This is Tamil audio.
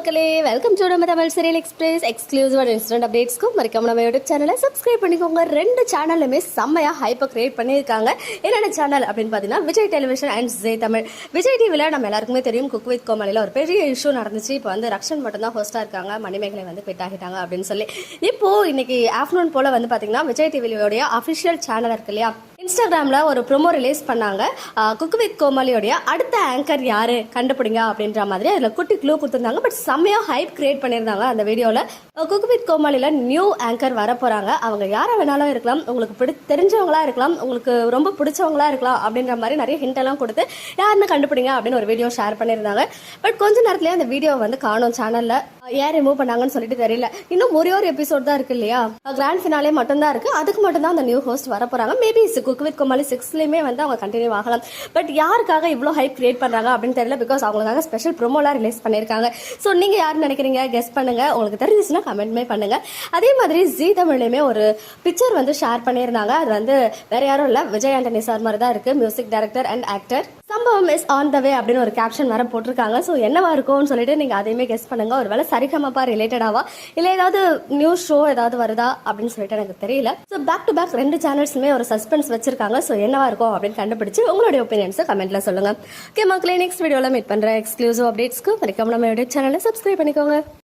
மக்களே வெல்கம் டு நம்ம Tamil serial express exclusive and instant அப்டேட்ஸ்க்கும் மறக்காம நம்ம யூடியூப் சேனலை சப்ஸ்கிரைப் பண்ணிக்கோங்க. ரெண்டு சேனலுமே செம்மையாக ஹைப்பை கிரியேட் பண்ணியிருக்காங்க. என்னென்ன சேனல் அப்படின்னு பார்த்தீங்கன்னா விஜய் டெலிவிஷன் அண்ட் ஜெய் தமிழ். விஜய் டிவியில் நம்ம எல்லாருக்குமே தெரியும் குக் வித் கோமாளியில் ஒரு பெரிய இஷ்யூ நடந்துச்சு. இப்போ வந்து ரக்ஷன் மட்டும்தான் ஹோஸ்ட்டாக இருக்காங்க. மணிமேகலை வந்து பெட் ஆகிட்டாங்க அப்படின்னு சொல்லி. இப்போது இன்னைக்கு ஆஃப்டர்நூன் போல் வந்து பார்த்தீங்கன்னா விஜய் டிவியோடைய அஃபிஷியல் சேனல் இருக்கு இல்லையா? இன்ஸ்டாகிராமில் ஒரு ப்ரொமோ ரிலீஸ் பண்ணாங்க. குக் வித் கோமாளியோடைய அடுத்த ஆங்கர் யார்? கண்டுபிடிங்க அப்படின்ற மாதிரி அதில் குட்டி க்ளூ கொடுத்துருந்தாங்க. பட் செம்மையாக ஹைப் கிரியேட் பண்ணியிருந்தாங்க அந்த வீடியோவில் குக் வித் கோமாளியில் நியூ ஆங்கர் வர போகிறாங்க அவங்க யாரை வேணாலும் இருக்கலாம். உங்களுக்கு பிடி தெரிஞ்சவங்களா இருக்கலாம். உங்களுக்கு ரொம்ப பிடிச்சவங்களா இருக்கலாம் அப்படின்ற மாதிரி நிறைய ஹிண்டெல்லாம் கொடுத்து யாருன்னு கண்டுபிடிங்க அப்படின்னு ஒரு வீடியோ ஷேர் பண்ணியிருந்தாங்க. பட் கொஞ்ச நேரத்துலேயே அந்த வீடியோ வந்து காணும் சேனலில் ஏன் ரிமூவ் பண்ணாங்கன்னு சொல்லிட்டு தெரியல. இன்னும் ஒரே ஒரு எபிசோட் தான் இருக்கு இல்லையா? கிராண்ட் ஃபினாலே மட்டும்தான் இருக்குது அதுக்கு மட்டும் தான் அந்த நியூ ஹோஸ்ட் வர போகிறாங்க மேபி குக் வித் கோமாளி சிக்ஸ்லேயுமே வந்து அவங்க கண்டினியூ ஆகலாம். பட் யாருக்காக இவ்வளோ ஹைப் கிரியேட் பண்ணுறாங்க அப்படின்னு தெரியல பிகாஸ் அவங்களுக்காக ஸ்பெஷல் ப்ரொமோலாம் ரிலீஸ் பண்ணியிருக்காங்க. ஸோ நீங்கள் யார் நினைக்கிறீங்க? கெஸ் பண்ணுங்கள் உங்களுக்கு தெரிஞ்சிச்சுன்னா கமெண்ட்மே பண்ணுங்கள் அதே மாதிரி ஜி தமிழ்லையுமே ஒரு பிக்சர் வந்து ஷேர் பண்ணியிருந்தாங்க. அது வந்து வேறு யாரும் இல்லை விஜய் ஆண்டனி சார் மாதிரி தான் இருக்குது மியூசிக் டைரக்டர் அண்ட் ஆக்டர் சம்பவம் இஸ் ஆன் த வே அப்படின்னு ஒரு கேப்ஷன் வர போட்டிருக்காங்க. ஸோ என்னவா இருக்கும்னு சொல்லிட்டு நீங்க அதையுமே கெஸ் பண்ணுங்க. ஒருவேளை சரிகமப்பா ரிலேட்டடாவா இல்ல ஏதாவது நியூஸ் ஷோ ஏதாவது வருதா? அப்படின்னு சொல்லிட்டு எனக்கு தெரியல. ஸோ பேக் டு பேக் ரெண்டு சேனல்ஸுமே ஒரு சஸ்பென்ஸ் வச்சிருக்காங்க. ஸோ என்னவா இருக்கும் அப்படின்னு கண்டுபிடிச்சு உங்களுடைய ஒப்பீனியன்ஸை கமெண்ட்ல சொல்லுங்க. ஓகே மக்களே நெக்ஸ்ட் வீடியோல மீட் பண்ணுற எக்ஸ்க்ளூசிவ் அப்டேட்ஸ்க்கு மறக்காம நம்ம சேனலை சப்ஸ்கிரைப் பண்ணிக்கோங்க.